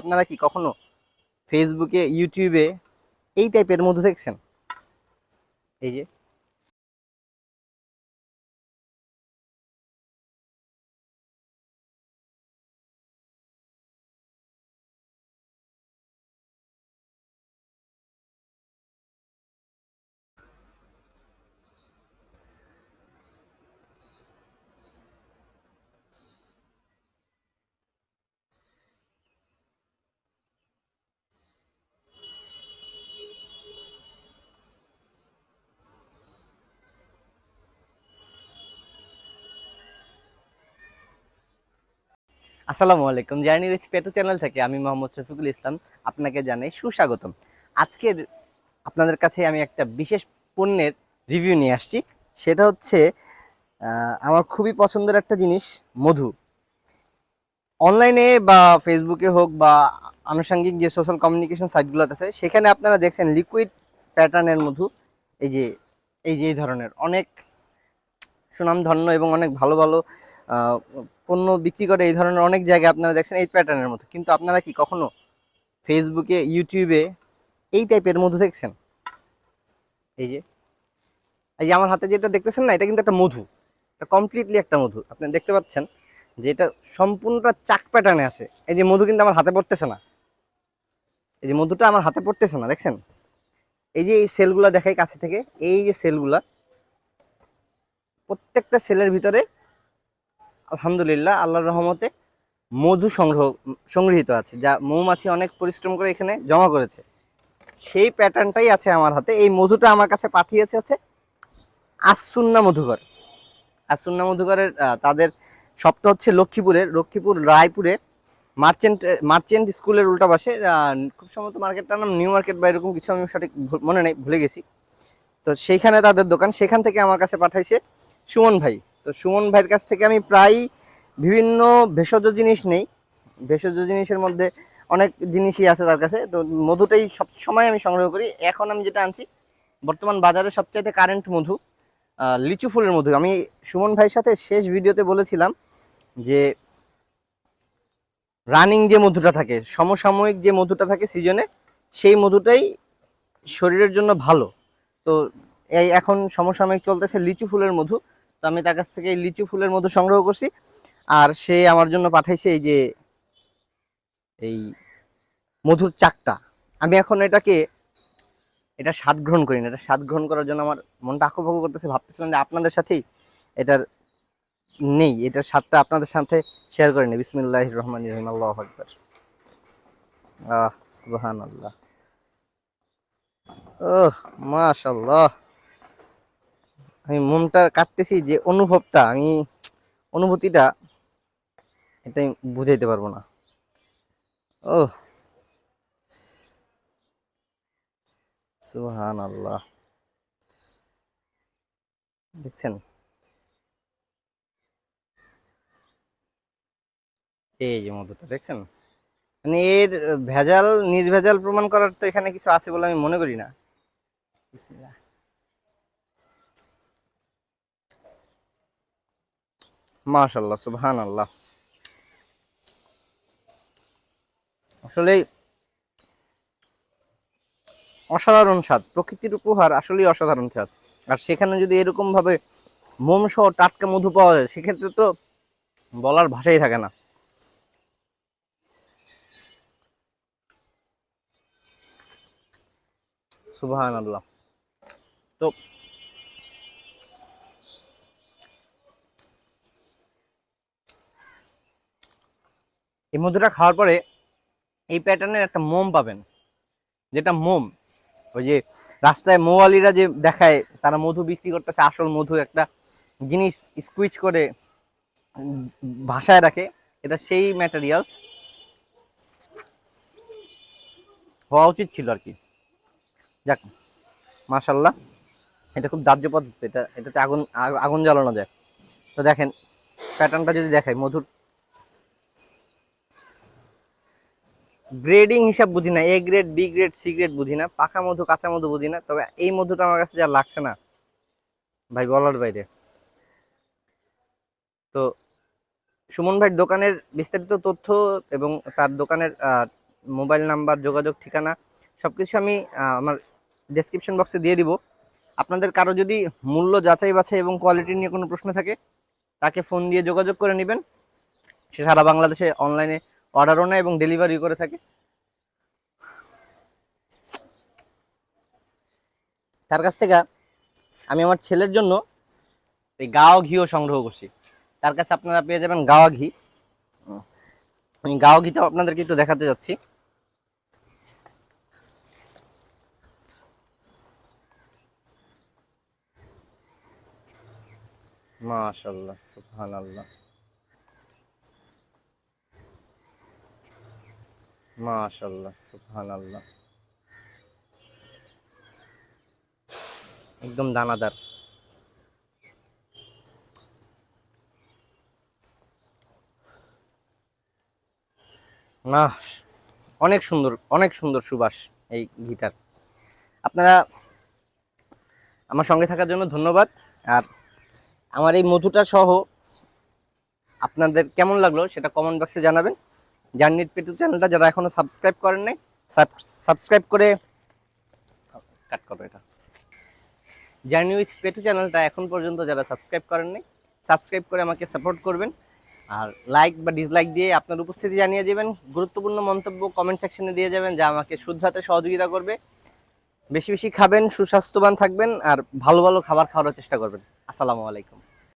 আপনারা কি কখনো ফেসবুকে ইউটিউবে এই টাইপের মধ্যে দেখছেন? এই যে আসসালামু আলাইকুম। জার্নি উইথ পেটু চ্যানেল থেকে আমি মোহাম্মদ শফিকুল ইসলাম আপনাকে জানাই সুস্বাগতম। আজকের আপনাদের কাছে আমি একটা বিশেষ পণ্যের রিভিউ নিয়ে আসছি। সেটা হচ্ছে আমার খুবই পছন্দের একটা জিনিস, মধু। অনলাইনে বা ফেসবুকে হোক বা আনুষঙ্গিক যে সোশ্যাল কমিউনিকেশন সাইটগুলোতে আছে, সেখানে আপনারা দেখছেন লিকুইড প্যাটার্নের মধু। এই যে এই যে এই ধরনের অনেক সুনামধন্য এবং অনেক ভালো ভালো পণ্য বিক্রি করে এই ধরনের অনেক জায়গায় আপনারা দেখছেন এই প্যাটার্নের মতো। কিন্তু আপনারা কি কখনো ফেসবুকে ইউটিউবে এই টাইপের মধু দেখছেন? এই যে এই যে আমার হাতে যেটা দেখতেছেন না, এটা কিন্তু একটা মধু। এটা কমপ্লিটলি একটা মধু। আপনি দেখতে পাচ্ছেন যে এটা সম্পূর্ণটা চাক প্যাটার্নে আছে। এই যে মধু কিন্তু আমার হাতে পড়তেছে না। এই যে মধুটা আমার হাতে পড়তেছে না, দেখছেন? এই যে এই সেলগুলা দেখাই কাছে থেকে, এই যে সেলগুলা প্রত্যেকটা সেলের ভিতরে আলহামদুলিল্লাহ আল্লাহর রহমতে মধু সংগ্রহ সংগৃহীত আছে যা মৌমাছি অনেক পরিশ্রম করে এখানে জমা করেছে। সেই প্যাটার্নটাই আছে আমার হাতে। এই মধুটা আমার কাছে পাঠিয়েছে হচ্ছে আসুন্না মধুকর আসুন্না মধুকরের আহ, তাদের সবটা হচ্ছে লক্ষ্মীপুরের লক্ষ্মীপুর রায়পুরে মার্চেন্ট মার্চেন্ট স্কুলের উল্টা পাশে খুব সম্ভবত মার্কেটটার নাম নিউ মার্কেট বা এরকম কিছু আমি সঠিক মনে নেই ভুলে গেছি। তো সেইখানে তাদের দোকান সেখান থেকে আমার কাছে পাঠাইছে সুমন ভাই। তো সুমন ভাইয়ের কাছ থেকে আমি প্রায় বিভিন্ন ভেষজ জিনিস নেই। ভেষজ জিনিসের মধ্যে অনেক জিনিসই আছে তার কাছে। তো মধুটাই সব সময় আমি সংগ্রহ করি। এখন আমি যেটা আনছি, বর্তমান বাজারে সবচাইতে কারেন্ট মধু লিচু ফুলের মধু। আমি সুমন ভাইয়ের সাথে শেষ ভিডিওতে বলেছিলাম যে রানিং যে মধুটা থাকে, সমসাময়িক যে মধুটা থাকে সিজনে সেই মধুটাই শরীরের জন্য ভালো। তো এই এখন সমসাময়িক চলতেছে লিচু ফুলের মধু। তো আমি তার কাছ থেকে লিচু ফুলের মধু সংগ্রহ করছি। আর সে আমার জন্য পাঠাইছে এই যে, এই মধুর চাকটা। আমি এখন এটাকে, এটা স্বাদ গ্রহণ করি না। এটা স্বাদ গ্রহণ করার জন্য আমার মনটা আঁকুপাকু করতেছে। ভাবতেছিলাম যে আপনাদের সাথেই এটার নেই। এটার স্বাদটা আপনাদের সাথে শেয়ার করে নেই। বিসমিল্লাহ রহমান রহিম। আল্লাহ আকবর। আহ সুবহান আল্লাহ ওহ মাশাল্লাহ আমি মোমটা কাটতেছি যে অনুভবটা, আমি অনুভূতিটা এটা আমি বুঝাইতে পারব না। ও সুহান আল্লাহ দেখছেন? এই যে মধুটা, দেখছেন? মানে এর ভেজাল, নির্ভেজাল প্রমাণ করার তো এখানে কিছু আছে বলে আমি মনে করি না। মাশাল্লাহ সুবহান আল্লাহ আসলে অসাধারণ স্বাদ, প্রকৃতির উপহার আসলেই অসাধারণ স্বাদ। আর সেখানে যদি এরকম ভাবে মোম সহ টাটকা মধু পাওয়া যায়, সেক্ষেত্রে তো বলার ভাষাই থাকে না। সুবহান আল্লাহ তো এই মধুটা খাওয়ার পরে এই প্যাটার্নের একটা মোম পাবেন। যেটা মোম, ওই যে রাস্তায় মোয়ালিরা যে দেখায়, তারা মধু বিক্রি করতেছে, আসল মধু একটা জিনিস স্কুইচ করে ভাষায় রাখে, এটা সেই ম্যাটেরিয়ালস হওয়া উচিত ছিল আর কি। যাক মাশাল্লাহ এটা খুব দাহ্য পদ্ধতি, এটা, এটাতে আগুন আগুন জ্বালানো যায়। তো দেখেন প্যাটার্নটা যদি দেখায় মধুর গ্রেডিং হিসাব বুঝি না A grade B grade C grade বুঝি না, পাকা মধু, কাঁচা মধু বুঝি না, তবে এই মধুটা আমার কাছে যা লাগছে না। ভাই, বলার বাইরে। তো সুমন ভাইয়ের দোকানের বিস্তারিত তথ্য এবং তার দোকানের মোবাইল নাম্বার, যোগাযোগ ঠিকানা সব কিছু আমি আমার ডেসক্রিপশন বক্সে দিয়ে দিব। আপনাদের কারও যদি মূল্য যাচাই বাছাই এবং কোয়ালিটি নিয়ে কোনো প্রশ্ন থাকে, তাকে ফোন দিয়ে যোগাযোগ করে নেবেন। সে সারা বাংলাদেশে অনলাইনে অর্ডারও নেয় এবং ডেলিভারি করে থাকে। তার কাছ থেকে আমি আমার ছেলের জন্য এই গাওয়া ঘিও সংগ্রহ করছি। তার কাছে আপনারা পেয়ে যাবেন গাওয়া ঘি। আমি গাওয়া ঘিটাও আপনাদেরকে একটু দেখাতে যাচ্ছি। মাশাল্লাহ সুবহানাল্লাহ। মাশাল্লাহ সুবহানাল্লাহ। একদম দানাদার। না অনেক সুন্দর অনেক সুন্দর সুবাস এই গিটার আপনারা আমার সঙ্গে থাকার জন্য ধন্যবাদ। আর আমার এই মধুটা সহ আপনাদের কেমন লাগল সেটা কমেন্ট বক্সে জানাবেন। জার্নির পেটু চ্যানেলটা যারা এখনও সাবস্ক্রাইব করেন নাই সাবস্ক্রাইব করে কাট করো এটা। জার্নি উইথ পেটু চ্যানেলটা এখন পর্যন্ত যারা সাবস্ক্রাইব করেন নাই সাবস্ক্রাইব করে আমাকে সাপোর্ট করবেন। আর লাইক বা ডিসলাইক দিয়ে আপনার উপস্থিতি জানিয়ে দেবেন গুরুত্বপূর্ণ মন্তব্য কমেন্ট সেকশনে দিয়ে যাবেন যা আমাকে শুদ্ধতে সহযোগিতা করবে। বেশি বেশি খাবেন সুস্বাস্থ্যবান থাকবেন আর ভালো ভালো খাবার খাওয়ার চেষ্টা করবেন। আসসালামু আলাইকুম।